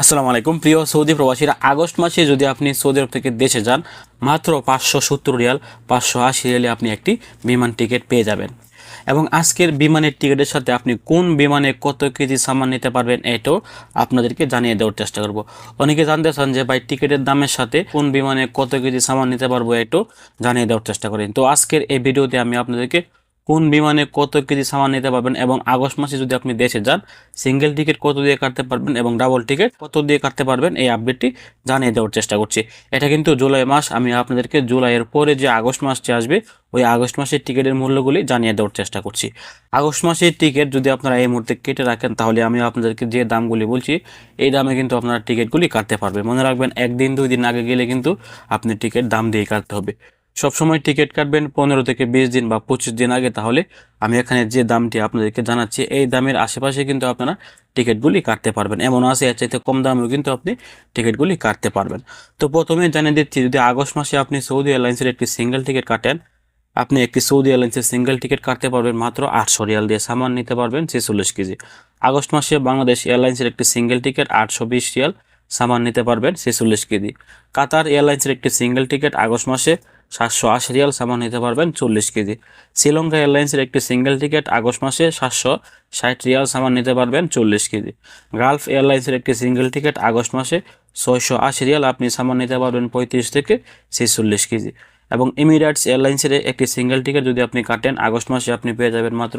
আসসালামু আলাইকুম। প্রিয় সৌদি প্রবাসীরা, আগস্ট মাসে যদি আপনি সৌদি আরব থেকে দেশে যান, মাত্র পাঁচশো সত্তর রিয়াল, পাঁচশো আশি রিয়ালে আপনি একটি বিমান টিকিট পেয়ে যাবেন। এবং আজকের বিমানের টিকিটের সাথে আপনি কোন বিমানে কত কেজি সামান নিতে পারবেন, এটাও আপনাদেরকে জানিয়ে দেওয়ার চেষ্টা করব। অনেকে জানতে চান যে, ভাই, টিকিটের দামের সাথে কোন বিমানে কত কেজি সামান নিতে পারব, এটাও জানিয়ে দেওয়ার চেষ্টা করেন। তো আজকের এই ভিডিওতে আমি আপনাদেরকে কোন বিমানে কত কেজি সামান নিতে পারবেন এবং আগস্ট মাসে যদি আপনি দেশে যান সিঙ্গেল টিকিট কত দিয়ে কাটতে পারবেন এবং ডাবল টিকিট কত দিয়ে কাটতে পারবেন এই আপডেটটি জানিয়ে দেওয়ার চেষ্টা করছি। এটা কিন্তু জুলাই মাস, আমি আপনাদেরকে জুলাইয়ের পরে যে আগস্ট মাসটি আসবে, ওই আগস্ট মাসের টিকিটের মূল্যগুলি জানিয়ে দেওয়ার চেষ্টা করছি। আগস্ট মাসের টিকিট যদি আপনারা এই মুহূর্তে কেটে রাখেন, তাহলে আমি আপনাদেরকে যে দামগুলি বলছি, এই দামে কিন্তু আপনারা টিকিটগুলি কাটতে পারবেন। মনে রাখবেন, একদিন, দুই দিন আগে গেলে কিন্তু আপনি টিকিট দাম দিয়ে কাটতে হবে। সবসময় টিকিট কাটবেন পনেরো থেকে বিশ দিন বা পঁচিশ দিন আগে, তাহলে আমি এখানে যে দামটি আপনাদেরকে জানাচ্ছি, এই দামের আশেপাশে কিন্তু আপনারা টিকিটগুলি কাটতে পারবেন। এমন আছে, এর চাইতে কম দামেও কিন্তু আপনি টিকিটগুলি কাটতে পারবেন। তো প্রথমে জানিয়ে দিচ্ছি, যদি আগস্ট মাসে আপনি সৌদি এয়ারলাইন্সের একটি সিঙ্গেল টিকিট কাটেন, আপনি একটি সৌদি এয়ারলাইন্সের সিঙ্গেল টিকিট কাটতে পারবেন মাত্র আটশো রিয়াল দিয়ে। সামান নিতে পারবেন ছেচল্লিশ কেজি। আগস্ট মাসে বাংলাদেশ এয়ারলাইন্সের একটি সিঙ্গেল টিকিট আটশো বিশ রিয়াল, সামান নিতে পারবেন ছেচল্লিশ কেজি। কাতার এয়ারলাইন্সের একটি সিঙ্গেল টিকিট আগস্ট মাসে সাতশো আশি রিয়াল সামান নিতে পারবেন চল্লিশ কেজি। শ্রীলঙ্কা এয়ারলাইন্সের একটি সিঙ্গেল টিকিট আগস্ট মাসে সাতশো ষাট রিয়াল সামান নিতে পারবেন চল্লিশ কেজি। গালফ এয়ারলাইন্সের একটি সিঙ্গেল টিকিট আগস্ট মাসে ছয়শো আশি রিয়াল আপনি সামান নিতে পারবেন পঁয়ত্রিশ থেকে ছেচল্লিশ কেজি। এবং এমিরেটস এয়ারলাইন্সের একটি সিঙ্গেল টিকিট যদি আপনি কাটেন, আগস্ট মাসে আপনি পেয়ে যাবেন মাত্র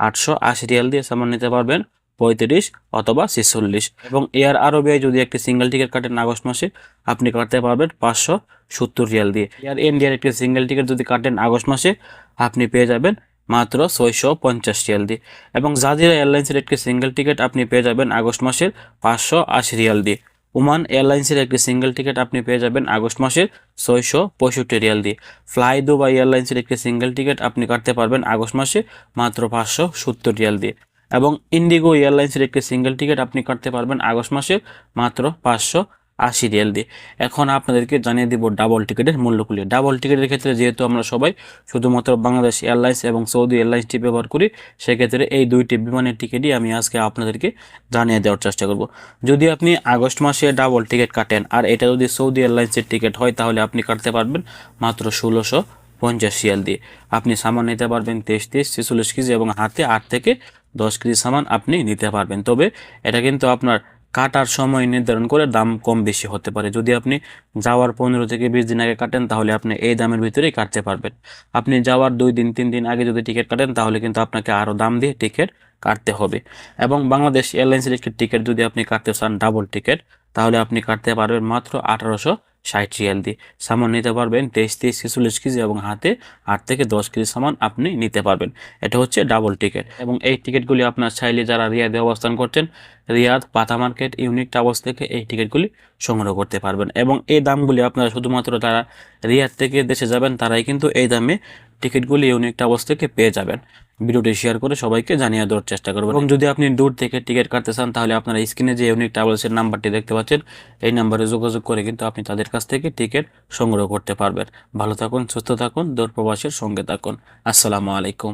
আটশো আশি রিয়াল দিয়ে সামান নিতে পারবেন পঁয়ত্রিশ অথবা ছেচল্লিশ। এবং এয়ার আরবিআই যদি একটি সিঙ্গেল টিকিট কাটেন আগস্ট মাসে, আপনি কাটতে পারবেন পাঁচশো সত্তর রিয়াল দিয়ে। এয়ার ইন্ডিয়ার একটি সিঙ্গেল টিকিট যদি কাটেন আগস্ট মাসে, আপনি পেয়ে যাবেন মাত্র ছয়শো পঞ্চাশ রিয়াল দিয়ে। এবং জাজিরা এয়ারলাইন্সের একটি সিঙ্গেল টিকিট আপনি পেয়ে যাবেন আগস্ট মাসের পাঁচশো আশি রিয়াল দিয়ে। ওমান এয়ারলাইন্সের একটি সিঙ্গেল টিকিট আপনি পেয়ে যাবেন আগস্ট মাসের ছয়শো পঁয়ষট্টি রিয়াল দিয়ে। ফ্লাই দুবাই এয়ারলাইন্সের একটি সিঙ্গেল টিকিট আপনি কাটতে পারবেন আগস্ট মাসে মাত্র পাঁচশো সত্তর রিয়াল দিয়ে। এবং ইন্ডিগো এয়ারলাইন্সের একটি সিঙ্গেল টিকিট আপনি কাটতে পারবেন আগস্ট মাসে মাত্র পাঁচশো আশি রিয়াল দিয়ে। এখন আপনাদেরকে জানিয়ে দিব ডাবল টিকিটের মূল্যগুলি। ডাবল টিকিটের ক্ষেত্রে যেহেতু আমরা সবাই শুধুমাত্র বাংলাদেশ এয়ারলাইন্স এবং সৌদি এয়ারলাইন্সটি ব্যবহার করি, সেক্ষেত্রে এই দুইটি বিমানের টিকিটই আমি আজকে আপনাদেরকে জানিয়ে দেওয়ার চেষ্টা করব। যদি আপনি আগস্ট মাসে ডাবল টিকিট কাটেন, আর এটা যদি সৌদি এয়ারলাইন্সের টিকিট হয়, তাহলে আপনি কাটতে পারবেন মাত্র ষোলোশো পঞ্চাশ রিয়াল দিয়ে। আপনি সামান নিতে পারবেন তেইশ তেইশ ছেচল্লিশ কেজি এবং হাতে আট থেকে দশ কেজি সামান আপনি নিতে পারবেন। তবে এটা কিন্তু আপনার কাটার সময় নির্ধারণ করে দাম কম বেশি হতে পারে। যদি আপনি যাওয়ার পনেরো থেকে বিশ দিন আগে কাটেন, তাহলে আপনি এই দামের ভিতরেই কাটতে পারবেন। আপনি যাওয়ার দুই দিন, তিন দিন আগে যদি টিকিট কাটেন, তাহলে কিন্তু আপনাকে আরও দাম দিয়ে টিকিট কাটতে হবে। এবং বাংলাদেশ এয়ারলাইন্সের একটি টিকিট যদি আপনি কাটতে চান ডাবল টিকিট তাহলে আপনি কাটতে পারবেন মাত্র আঠারোশো ষাট রিয়াল দিয়ে সামান নিতে পারবেন। তেইশ তেইশ ছেচল্লিশ কেজি এবং হাতে আট থেকে দশ কেজি সামান আপনি নিতে পারবেন। এটা হচ্ছে ডাবল টিকিট এবং এই টিকিটগুলি আপনার চাইলে যারা রিয়াদে অবস্থান করছেন, রিয়াদ, পাতা মার্কেট, ইউনিক টাওয়ার্স থেকে এই টিকিটগুলি সংগ্রহ করতে পারবেন এবং এই দামগুলি আপনারা শুধুমাত্র যারা রিয়াদ থেকে দেশে যাবেন, তারাই কিন্তু এই দামে টিকিটগুলি ইউনিক টাওয়ার্স থেকে পেয়ে যাবেন। ভিডিওটি শেয়ার করে সবাইকে জানিয়ে দেওয়ার চেষ্টা করবেন। এবং যদি আপনি দূর থেকে টিকিট কাটতে চান, তাহলে আপনারা স্ক্রিনে যে ইউনিক ট্রাভেলসের নাম্বারটি দেখতে পাচ্ছেন, এই নাম্বারে যোগাযোগ করে কিন্তু আপনি তাদের কাছ থেকে টিকিট সংগ্রহ করতে পারবেন। ভালো থাকুন, সুস্থ থাকুন দূর প্রবাসের সঙ্গে থাকুন। আসসালামু আলাইকুম।